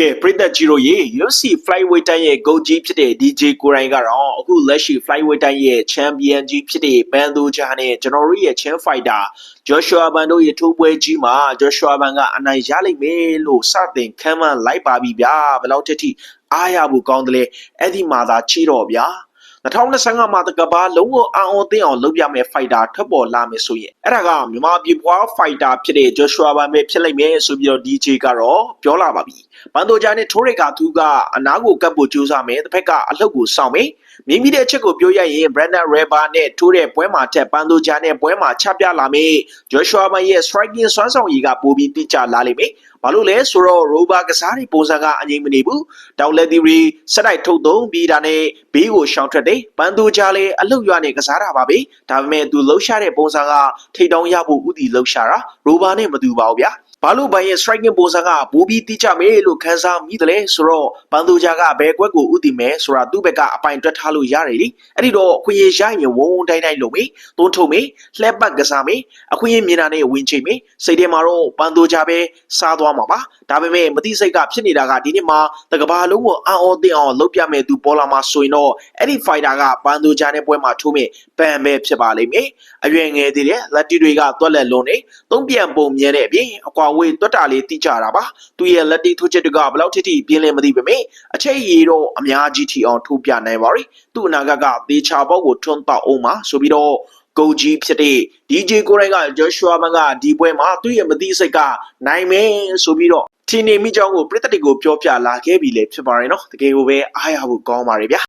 ကဲပရိသတ်ကြီးတို့ရေ UFC Flyweight တိုင်းရဲ့ GOAT ကြီးဖြစ်တဲ့ DJ ကိုရိုင်းကတော့အခုလက်ရှိ Flyweight တိုင်းရဲ့ Champion ကြီးဖြစ်တဲ့ဘန်ဒိုဂျာနဲ့ကျွန်တော်တို့ရဲ့ Chin Fighter Joshua Ban တို့ရဲ့ထိုးပွဲကြီးမှာ Joshua Ban ကအနိုင်ရလိမ့်မယ်လို့စတင်ခန့်မှန်းလိုက်ပါပြီဗျာဘယ်လောက်တက်ထိအားရဖို့ကောင်းတယ်လဲအဲ့ဒီမှာသာချီတော့ဗျာ 2025မှာတကဘာလုံးဝအံ့ဩသိအောင်လုပ်ပြမယ် fighter ထွက်ပေါ်လာမယ်ဆိုရင်အဲ့ဒါကမြန်မာပြည်ပွား fighter ဖြစ်တဲ့ Joshua Ban ပဲဖြစ်လိမ့်မယ်ဆိုပြီးတော့ DJ ကတော့ပြောလာပါပြီ။ဘန်ဒိုဂျာနဲ့ထိုးရိတ်ကသူကအနားကိုကပ်ဖို့ကြိုးစားမယ်တစ်ဖက်ကအလှုပ်ကိုစောင့်မယ်။မိမိတဲ့အချက်ကိုပြောရရင် Brandon Reba နဲ့ထိုးတဲ့ပွဲမှာတက်ဘန်ဒိုဂျာနဲ့ပွဲမှာချပြလာမယ်။ Joshua Ban ရဲ့ striking စွမ်းဆောင်ရည်ကပိုပြီးတိကျလာလိမ့်မယ်။ဘာလို့လဲဆိုတော့ Roba ကစားတဲ့ပုံစံကအငြိမ်မနေဘူး။တောက်လက်သီရီစက်တိုက်ထုတ်သုံးပြီးတာနဲ့ဘေးကိုရှောင်ထွက်တယ်။ဘန်ဒိုဂျာလည်းအလှုပ်ရွနဲ့ကစားတာပါပဲ။ဒါပေမဲ့သူလှုပ်ရှားတဲ့ပုံစံကထိတ်တောင်ရဖို့ဥတီလှုပ်ရှားတာ။ Roba နဲ့မတူပါဘူးဗျာ။ ဘာလို့ဘန်ရဲ့ striking ပုံစံကဘူပြီးတိကျမယ်လို့ခန်းစားမိတယ်လဲဆိုတော့ဘန်ဒိုဂျာကဘယ်ကွက်ကိုဥတည်မယ်ဆိုတာသူ့ဘက်ကအပိုင်တွက်ထားလို့ရတယ်လေအဲ့ဒီတော့အခွင့်အရေးရရင်ဝုံဝုံတိုင်းတိုင်းလုပ်မေးသွန်းထုတ်မေးလှက်ပတ်ကစားမေးအခွင့်အရေးမြင်တာနဲ့ဝင်ချိန်မေးစိတ်ထဲမှာတော့ဘန်ဒိုဂျာပဲစားသွားမှာပါဒါပေမဲ့မတိစိတ်ကဖြစ်နေတာကဒီနေ့မှာတကဘာလုံးကိုအံ့ဩသိအောင်လုပ်ပြမယ်သူပေါ်လာမှာဆိုရင်တော့အဲ့ဒီ fighter ကဘန်ဒိုဂျာနဲ့ပွဲမှာထိုးမေးပန်ပဲဖြစ်ပါလိမ့်မယ်အရွယ်ငယ်သေးတဲ့လက်တီတွေကတွက်လက်လုံးနေသုံးပြန်ပုံမြဲတဲ့အပြင်အကွာဝေးတွက်တာလေးတိကျတာပါသူရဲ့လက်တီထိုးချက်တွေကဘယ်လောက်ထိထိပြင်းလဲမသိပေမဲ့အချက်ရည်တော့အများကြီးထိအောင်ထိုးပြနိုင်ပါ ರಿ သူ့အနာဂတ်ကသေချာပေါက်ကိုထွန်းတောက်အောင်ပါဆိုပြီးတော့ကိုကြီးဖြစ်တဲ့ DJ ကိုရိုင်းက Joshua Man ကဒီပွဲမှာသူ့ရဲ့မသိစိတ်ကနိုင်မယ်ဆိုပြီးတော့ထင်နေမိကြောင်းကိုပြည်သက်တွေကိုပြောပြလာခဲ့ပြီလေဖြစ်ပါရဲ့နော်တကယ်ကိုပဲအားရဖို့ကောင်းပါ रे ဗျာ